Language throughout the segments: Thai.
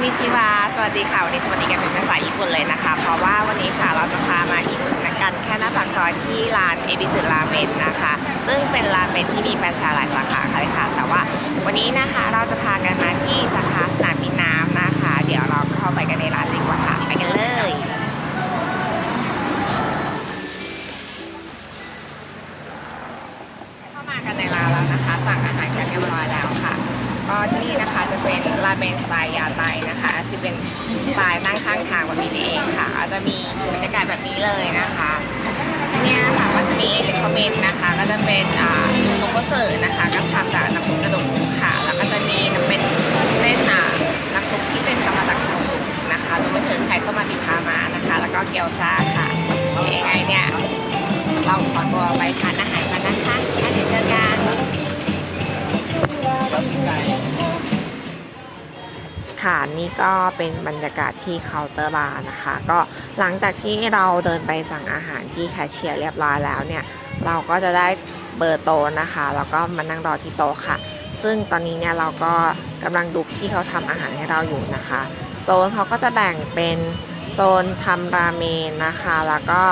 นนิชิวาสวัสดีค่ะ วันนี้สวัสดีกันเป็นภาษาญี่ปุ่นเลยนะคะ เพราะว่าวันนี้ค่ะเราจะพามาญี่ปุ่นกันแค่หน้าปากซอยที่ร้านเอบิสึราเมนนะคะ ซึ่งเป็นราเมนที่มีแฟรนไชส์หลายสาขาเลยค่ะ แต่ว่าวันนี้นะคะเราจะพากันมาที่สาขาสนามบินน้ำนะคะ เดี๋ยวเราเข้าไปกันในร้านเลยดีกว่าค่ะไปกันเลยเข้ามากันในร้านแล้วนะคะ สั่งอาหารกันเรียบร้อยแล้วค่ะ ก็ที่นี่นะคะจะเป็นราเมนสไตล์ยาไตนะคะคือเป็นสไตล์นั่งข้างทางแบบนี้เองค่ะจะมีบรรยากาศแบบนี้เลยนะคะที่นี่นะคะก็จะมีเลคคอมเมนต์นะคะ ก็จะเป็นอ่าโกโกเซอร์นะคะก็ทำจากน้ำซุปกระดูกหมูค่ะ แล้วก็จะมีน้ำเป็นเส้นอ่าน้ำซุปที่เป็นทำมาจากชาบูนะคะรวมไปถึงไข่ข้าวมันติทามานะคะ แล้วก็เกี๊ยวซ่าค่ะยังไงเนี่ยเราขอตัวไปทานอาหารกันนะคะแล้วเดี๋ยวเจอกัน ค่ะนี่ก็เป็นบรรยากาศที่เคาน์เตอร์บาร์นะคะ ก็หลังจากที่เราเดินไปสั่งอาหารที่แคชเชียร์เรียบร้อยแล้วเนี่ย เราก็จะได้เบอร์โต๊ะนะคะ แล้วก็มานั่งรอที่โต๊ะค่ะ ซึ่งตอนนี้เนี่ยเราก็กำลังดูที่เขาทำอาหารให้เราอยู่นะคะ โซนเขาก็จะแบ่งเป็นโซนทำราเมนนะคะ แล้วก็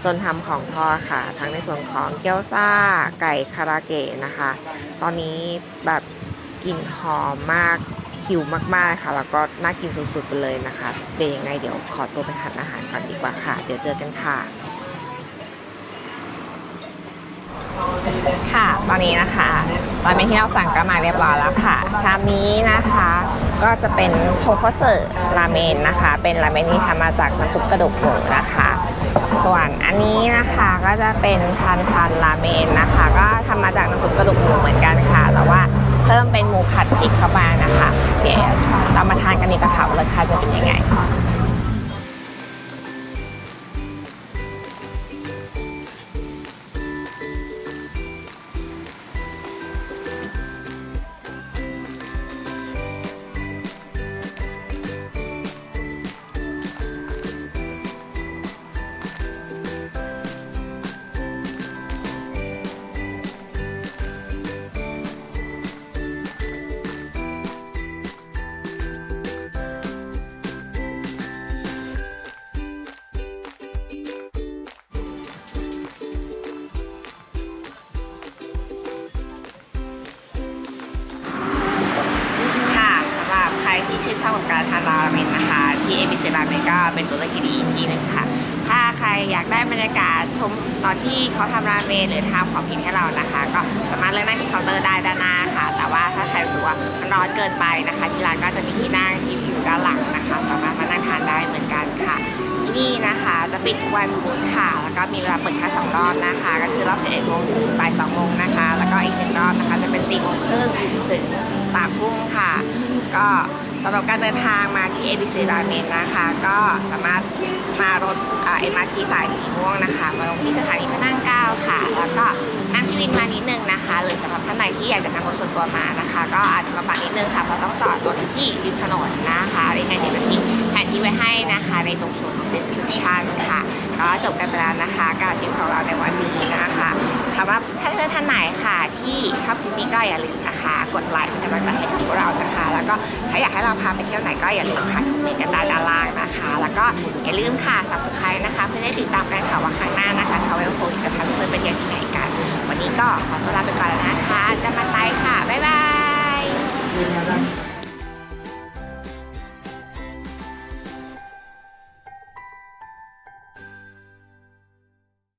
โซนทำของทอดค่ะ ทั้งในส่วนของเกี๊ยวซ่า ไก่คาราเกะนะคะ ตอนนี้แบบกลิ่นหอมมาก หิวมากๆค่ะ แล้วก็น่ากินสุดๆไปเลยนะคะ เดี๋ยวยังไงเดี๋ยวขอตัวไปทานอาหารก่อนดีกว่าค่ะ เดี๋ยวเจอกันค่ะ ค่ะ ตอนนี้นะคะตอนนี้ที่เราสั่งก็มาเรียบร้อยแล้วค่ะ ชามนี้นะคะก็จะเป็นโทโคเซอร์ราเมนนะคะ เป็นราเมนที่ทำมาจากน้ำซุปกระดูกหมูนะคะ ส่วนอันนี้นะคะก็จะเป็นทันทันราเมนนะคะ ก็ทำมาจากน้ำซุปกระดูกหมูเหมือนกันค่ะ แต่ว่าเพิ่มเป็นหมูผัดพริกเข้ามานะคะ เดี๋ยวเรามาทานกันดีกว่าค่ะว่ารสชาติจะเป็นยังไง ที่ชื่นชอบกับการทานราเมนนะคะ ที่เอ c ิราเมนก็เป็นตัวเลือกที่ดีอีกทีหนึ่งค่ะ ถ้าใครอยากได้บรรยากาศชมตอนที่เขาทำราเมนหรือทำของกินให้เรานะคะ ก็สามารถเลือกนั่งที่เคาน์เตอร์ได้ด้านหน้าค่ะ แต่ว่าถ้าใครรู้สึกว่ามันร้อนเกินไปนะคะ ที่ร้านก็จะมีที่นั่งที่อยู่ด้านหลังนะคะ สามารถมานั่งทานได้เหมือนกันค่ะที่นี่นะคะจะปิดวันพุธค่ะ แล้วก็มีเวลาเปิดแค่สองรอบนะคะ ก็คือรอบ11โมงถึงบ่าย2โมงนะคะ ก็อีกหนึ่งรอบนะคะ จะเป็น4โมงครึ่งถึง3ทุ่มค่ะ ก็สำหรับการเดินทางมาที่ ABC ราเมนนะคะ ก็สามารถมารถเอ็มอาร์ทีสายสีม่วงนะคะ มาลงที่สถานีพระนั่งเก้าค่ะ แล้วก็นั่งที่วินมานิดนึงนะคะหรือสำหรับท่านไหนที่อยากจะนั่งรถส่วนตัวมานะคะ ก็อาจจะลำบากนิดนึงค่ะเพราะต้องจอดรถที่ริมถนนนะคะยังไงเดี๋ยวจะทิ้งแผนที่ไว้ให้นะคะ ในตรงส่วนของ description ค่ะ ก็จบกันไปแล้วนะคะ การทริปของเราในวันนี้นะคะ คะว่าถ้าเพื่อนท่านไหนค่ะ ที่ชอบคลิปนี้ก็อย่าลืมนะคะ กดไลค์เป็นกำลังใจให้พวกเรานะคะ แล้วก็ถ้าอยากให้เราพาไปเที่ยวไหนก็อย่าลืมค่ะคลิปกันด้านล่างนะคะ แล้วก็อย่าลืมค่ะ subscribe นะคะ เพื่อได้ติดตามการข่าวว่าครั้งหน้านะคะเขาเวลโพสจะพาเพื่ไปเที่ยวที่ไหนกัน วันนี้ก็ขอตัวลาไปก่อนแล้วนะคะ จะมาไซค่ะบ๊ายบาย